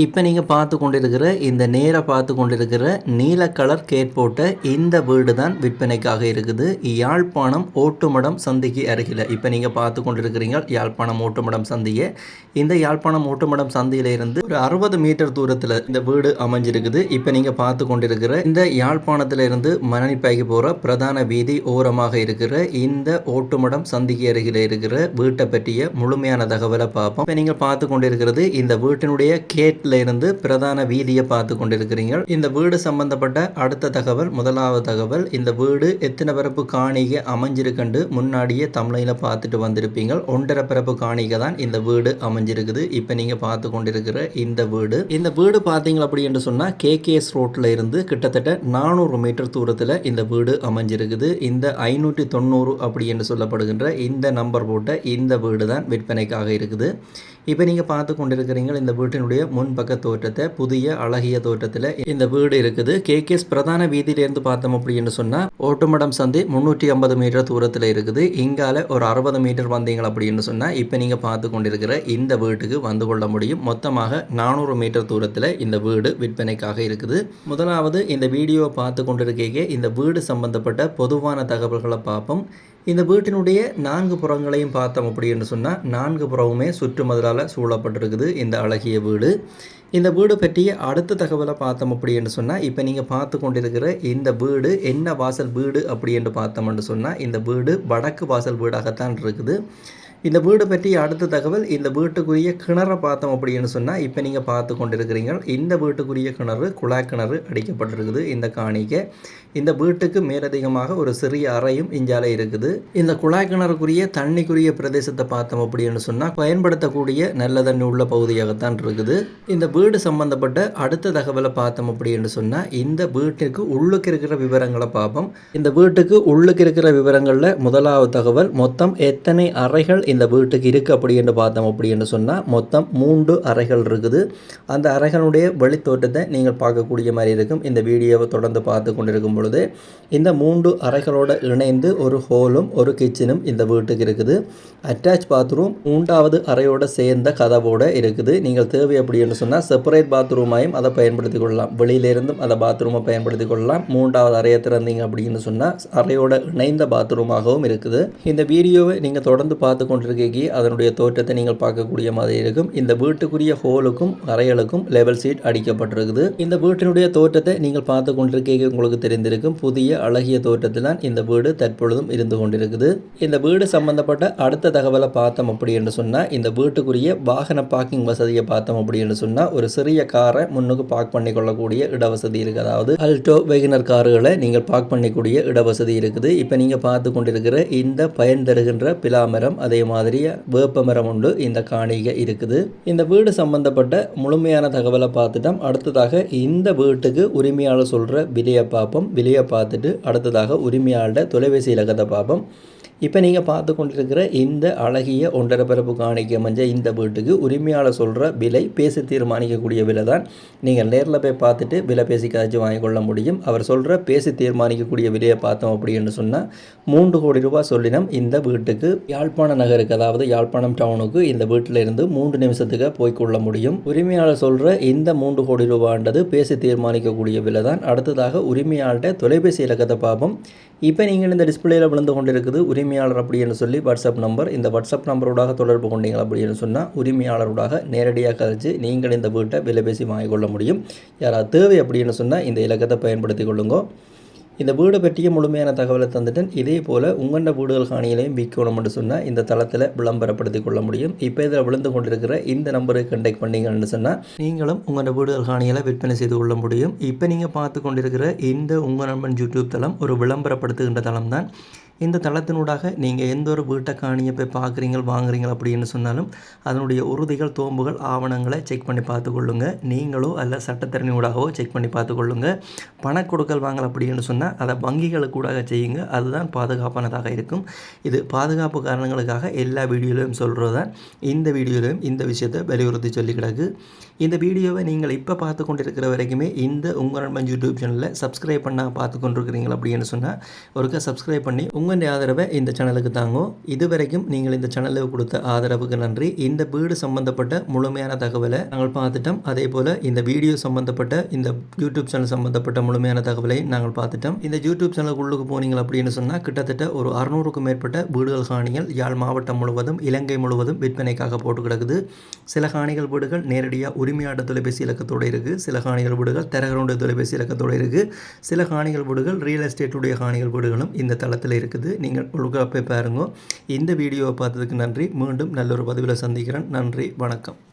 இப்போ நீங்கள் பார்த்து கொண்டிருக்கிற இந்த நேராக பார்த்து கொண்டிருக்கிற நீல கலர் கேட் போட்ட இந்த வீடு தான் விற்பனைக்காக இருக்குது. யாழ்ப்பாணம் ஓட்டுமடம் சந்திக்கு அருகில். இப்போ நீங்கள் பார்த்து கொண்டிருக்கிறீங்க யாழ்ப்பாணம் ஓட்டுமடம் சந்தியை. இந்த யாழ்ப்பாணம் ஓட்டுமடம் சந்தியில இருந்து ஒரு அறுபது மீட்டர் தூரத்தில் இந்த வீடு அமைஞ்சிருக்குது. இப்போ நீங்கள் பார்த்து கொண்டிருக்கிற இந்த யாழ்ப்பாணத்தில் இருந்து மணனிப்பாய்க்கு போகிற பிரதான வீதி ஓரமாக இருக்கிற இந்த ஓட்டுமடம் சந்திக்கு அருகில் இருக்கிற வீட்டை பற்றிய முழுமையான தகவலை பார்ப்போம். இப்போ நீங்கள் பார்த்து கொண்டிருக்கிறது இந்த வீட்டினுடைய கேட் கேட்ல இருந்து பிரதான வீதியை பார்த்து கொண்டிருக்கிறீர்கள் இந்த வீடு சம்பந்தப்பட்ட அடுத்த தகவல் முதலாவது தகவல் இந்த வீடு எத்தனை பரப்பு காணிகை அமைஞ்சிருக்கண்டு முன்னாடியே தமிழையில பார்த்துட்டு வந்திருப்பீங்க. ஒன்றரை பரப்பு காணிகை தான் இந்த வீடு அமைஞ்சிருக்குது. இப்போ நீங்கள் பார்த்து கொண்டிருக்கிற இந்த வீடு. இந்த வீடு பார்த்தீங்க அப்படி என்று சொன்னால் கேகேஎஸ் ரோட்டில் இருந்து கிட்டத்தட்ட நானூறு மீட்டர் தூரத்தில் இந்த வீடு அமைஞ்சிருக்குது. இந்த ஐநூற்றி தொண்ணூறு அப்படி என்று சொல்லப்படுகின்ற இந்த நம்பர் போட்ட இந்த வீடு தான் விற்பனைக்காக இருக்குது. இப்போ நீங்கள் பார்த்து கொண்டிருக்கிறீங்க இந்த வீட்டினுடைய முன் முன்பக்க தோற்றத்தை புதிய அழகிய தோற்றத்தில் இந்த வீடு இருக்குது. கேகேஎஸ் பிரதான வீதியிலேருந்து பார்த்தோம் அப்படின்னு சொன்னால் ஓட்டுமடம் சந்தை முந்நூற்றி ஐம்பது மீட்டர் தூரத்தில் இருக்குது. இங்கால ஒரு அறுபது மீட்டர் வந்தீங்க அப்படின்னு சொன்னால் இப்போ நீங்கள் பார்த்து கொண்டிருக்கிற இந்த வீட்டுக்கு வந்து கொள்ள முடியும். மொத்தமாக நானூறு மீட்டர் தூரத்தில் இந்த வீடு விற்பனைக்காக இருக்குது. முதலாவது இந்த வீடியோவை பார்த்து கொண்டிருக்கீங்க இந்த வீடு சம்பந்தப்பட்ட பொதுவான தகவல்களை பார்ப்போம். இந்த வீட்டினுடைய நான்கு புறங்களையும் பார்த்தோம் அப்படின்னு சொன்னால் நான்கு புறமுமே சுற்றுமதிலால் சூழப்பட்டிருக்குது இந்த அழகிய வீடு. இந்த வீடு பற்றிய அடுத்த தகவலை பார்த்தோம் அப்படி என்று சொன்னால் இப்போ நீங்கள் பார்த்து கொண்டிருக்கிற இந்த வீடு என்ன வாசல் வீடு அப்படி என்று பார்த்தோம்னு சொன்னால் இந்த வீடு வடக்கு வாசல் வீடாகத்தான் இருக்குது. இந்த வீடு பற்றி அடுத்த தகவல் இந்த வீட்டுக்குரிய கிணறை பார்த்தோம் அப்படின்னு சொன்னால் இப்போ நீங்கள் பார்த்து கொண்டிருக்கிறீங்க. இந்த வீட்டுக்குரிய கிணறு குழாய் கிணறு அடிக்கப்பட்டிருக்குது. இந்த காணிக்கை இந்த வீட்டுக்கு மேலதிகமாக ஒரு சிறிய அறையும் இஞ்சால இருக்குது. இந்த குழாய் கிணறுக்குரிய தண்ணிக்குரிய பிரதேசத்தை பார்த்தோம் அப்படின்னு சொன்னால் பயன்படுத்தக்கூடிய நல்ல தண்ணி உள்ள பகுதியாகத்தான் இருக்குது. இந்த வீடு சம்பந்தப்பட்ட அடுத்த தகவலை பார்த்தோம் அப்படின்னு சொன்னால் இந்த வீட்டிற்கு உள்ளுக்கு இருக்கிற விவரங்களை பார்ப்போம். இந்த வீட்டுக்கு உள்ளுக்கு இருக்கிற விவரங்களில் முதலாவது தகவல் மொத்தம் எத்தனை அறைகள் இந்த வீட்டுக்கு இருக்குது அப்படி என்று பார்த்தோம் அப்படி என்று சொன்னால் மொத்தம் மூன்று அறைகள் இருக்குது. அந்த அறைகளுடைய வெளித்தோட்டத்தை நீங்கள் பார்க்கக்கூடிய மாதிரி இருக்கும். இந்த வீடியோவை தொடர்ந்து பார்த்து கொண்டிருக்கும் பொழுது இந்த மூன்று அறைகளோடு இணைந்து ஒரு ஹோலும் ஒரு கிச்சனும் இந்த வீட்டுக்கு இருக்குது. அட்டாச் பாத்ரூம் மூன்றாவது அறையோட சேர்ந்த கதவோடு இருக்குது. நீங்கள் தேவை அப்படி என்று சொன்னால் செப்பரேட் பாத்ரூமாயும் அதை பயன்படுத்தி கொள்ளலாம். வெளியிலிருந்தும் அந்த பாத்ரூமை பயன்படுத்தி கொள்ளலாம். மூன்றாவது அறையை திறந்தீங்க அப்படின்னு சொன்னால் அறையோட இணைந்த பாத்ரூமாகவும் இருக்குது. இந்த வீடியோவை நீங்கள் தொடர்ந்து பார்த்து கொண்டிருக்கி அதனுடைய தோற்றத்தை நீங்கள் பார்க்கக்கூடிய மாதிரி இருக்கும். இந்த வீட்டுக்குரிய ஹோலுக்கும் அறைகளுக்கும் லெவல் சீட் அடிக்கப்பட்டிருக்குது. இந்த வீட்டினுடைய தோற்றத்தை நீங்கள் பார்த்து கொண்டிருக்கீங்க உங்களுக்கு தெரிந்திருக்கும். புதிய அழகிய தோற்றத்தில் தான் இந்த வீடு தற்பொழுதும் இருந்து கொண்டிருக்குது. இந்த வீடு சம்பந்தப்பட்ட அடுத்த தகவலை பார்த்தோம் அப்படி என்று சொன்னால் இந்த வீட்டுக்குரிய வாகன பார்க்கிங் வசதியை பார்த்தோம் அப்படி என்று சொன்னால் ஒரு சிறிய காரை முன்னுக்கு பார்க் பண்ணி கொள்ளக்கூடிய இடவசதி இருக்குது அதாவது அல்டோ வெகினர் கார்களை நீங்கள் பார்க் பண்ணிக்கூடிய இடவசதி இருக்குது. இப்போ நீங்கள் பார்த்து கொண்டிருக்கிற இந்த பயன் தருகின்ற பிலாமரம் அதே மாதிரி வேப்ப மரம் உண்டு. இந்த காணிகை இருக்குது. இந்த வீடு சம்பந்தப்பட்ட முழுமையான தகவலை பார்த்துட்டோம். அடுத்ததாக இந்த வீட்டுக்கு உரிமையாளர் சொல்கிற விலையை பார்ப்போம். விலையை பார்த்துட்டு அடுத்ததாக உரிமையாளர்கிட்ட தொலைபேசி இலக்கத்தை பார்ப்போம். இப்போ நீங்கள் பார்த்து கொண்டிருக்கிற இந்த அழகிய ஒன்றரை பரப்பு காணிக்க மஞ்ச இந்த வீட்டுக்கு உரிமையாளர் சொல்கிற விலை பேசி தீர்மானிக்கக்கூடிய விலை தான் நீங்கள் நேரில் போய் பார்த்துட்டு விலை பேசி கதைச்சு வாங்கிக்கொள்ள முடியும். அவர் சொல்கிற பேசி தீர்மானிக்கக்கூடிய விலையை பார்த்தோம் அப்படின்னு சொன்னால் மூன்று கோடி ரூபாய் சொல்லினோம் இந்த வீட்டுக்கு. யாழ்ப்பாண நகருக்கு அதாவது யாழ்ப்பாணம் டவுனுக்கு இந்த வீட்டில் இருந்து மூன்று நிமிஷத்துக்கு போய்க்கொள்ள முடியும். உரிமையாளர் சொல்கிற இந்த மூன்று கோடி ரூபான்றது பேசி தீர்மானிக்கக்கூடிய விலை தான் அடுத்ததாக உரிமையாளர்கிட்ட தொலைபேசி இலக்கத்தை பார்ப்போம். இப்போ நீங்கள் இந்த டிஸ்பிளேயில் விழுந்து கொண்டிருக்குது உரிமை உரிமையாளர் அப்படின்னு சொல்லி வாட்ஸ்அப் நம்பர் இந்த வாட்ஸ்அப் நம்பரோடாக தொடர்பு கொண்டீங்க அப்படின்னு சொன்னால் உரிமையாளரோடாக நேரடியாக கழிச்சு நீங்கள் இந்த வீட்டை விலை பேசி வாங்கிக்கொள்ள முடியும். யாராவது தேவை அப்படின்னு சொன்னால் இந்த இலக்கத்தை பயன்படுத்தி கொள்ளுங்க. இந்த வீடு பற்றிய முழுமையான தகவலை தந்துட்டேன். இதே போல் உங்களோட வீடுகள் காணியிலையும் விற்கணும்னு சொன்னால் இந்த தளத்தில் விளம்பரப்படுத்தி கொள்ள முடியும். இப்போ இதில் விழுந்து கொண்டிருக்கிற இந்த நம்பருக்கு கண்டெக்ட் பண்ணீங்கன்னு சொன்னால் நீங்களும் உங்களோட வீடுகள் காணியில் விற்பனை செய்து கொள்ள முடியும். இப்போ நீங்கள் பார்த்து கொண்டிருக்கிற இந்த உங்கள் நண்பன் யூடியூப் தளம் ஒரு விளம்பரப்படுத்துகின்ற தளம் தான். இந்த தளத்தினூடாக நீங்கள் எந்த ஒரு வீட்டை காணியை போய் பார்க்குறீங்க வாங்குறீங்க அப்படின்னு சொன்னாலும் அதனுடைய உறுதிகள் தோம்புகள் ஆவணங்களை செக் பண்ணி பார்த்துக்கொள்ளுங்க. நீங்களோ அல்ல சட்டத்திறனியூடாகவோ செக் பண்ணி பார்த்துக்கொள்ளுங்க. பண கொடுக்கல் வாங்கல் அப்படின்னு சொன்னால் அதை வங்கிகளுக்கூடாக செய்யுங்க. அதுதான் பாதுகாப்பானதாக இருக்கும். இது பாதுகாப்பு காரணங்களுக்காக எல்லா வீடியோலையும் சொல்கிறது தான் இந்த வீடியோலையும் இந்த விஷயத்தை வலியுறுத்தி சொல்லி கிடக்கு. இந்த வீடியோவை நீங்கள் இப்போ பார்த்து கொண்டிருக்கிற வரைக்குமே இந்த உங்கள் நண்பன் யூடியூப் சேனலில் சப்ஸ்கிரைப் பண்ணால் பார்த்து கொண்டிருக்கிறீங்க அப்படின்னு சொன்னால் ஒருக்க சப்ஸ்கிரைப் பண்ணி உங்கள் உங்களுடைய ஆதரவை இந்த சேனலுக்கு தாங்கோ இது வரைக்கும் நீங்கள் இந்த சேனலுக்கு கொடுத்த ஆதரவுக்கு நன்றி. இந்த வீடு சம்பந்தப்பட்ட முழுமையான தகவலை நாங்கள் பார்த்துட்டோம். அதே போல் இந்த வீடியோ சம்பந்தப்பட்ட இந்த யூடியூப் சேனல் சம்பந்தப்பட்ட முழுமையான தகவலை நாங்கள் பார்த்துட்டோம். இந்த யூடியூப் சேனலுக்குள்ளுக்கு போனீங்க அப்படின்னு சொன்னால் கிட்டத்தட்ட ஒரு அறுநூறுக்கும் மேற்பட்ட வீடுகள் காணிகள் யாழ் மாவட்டம் முழுவதும் இலங்கை முழுவதும் விற்பனைக்காக போட்டு கிடக்குது. சில காணிகள் வீடுகள் நேரடியாக உரிமையாட்ட தொலைபேசி இலக்கத்தோடு இருக்குது சில காணிகள் வீடுகள் தரகருடைய தொலைபேசி இலக்கத்தோடு இருக்குது சில காணிகள் வீடுகள் ரியல் எஸ்டேட்டுடைய காணிகள் வீடுகளும் இந்த தளத்தில் இருக்குது. நீங்கள் ஒழுங்காக போய் பாருங்க. இந்த வீடியோவை பார்த்ததுக்கு நன்றி. மீண்டும் நல்ல ஒரு பதிவில் சந்திக்கிறேன். நன்றி. வணக்கம்.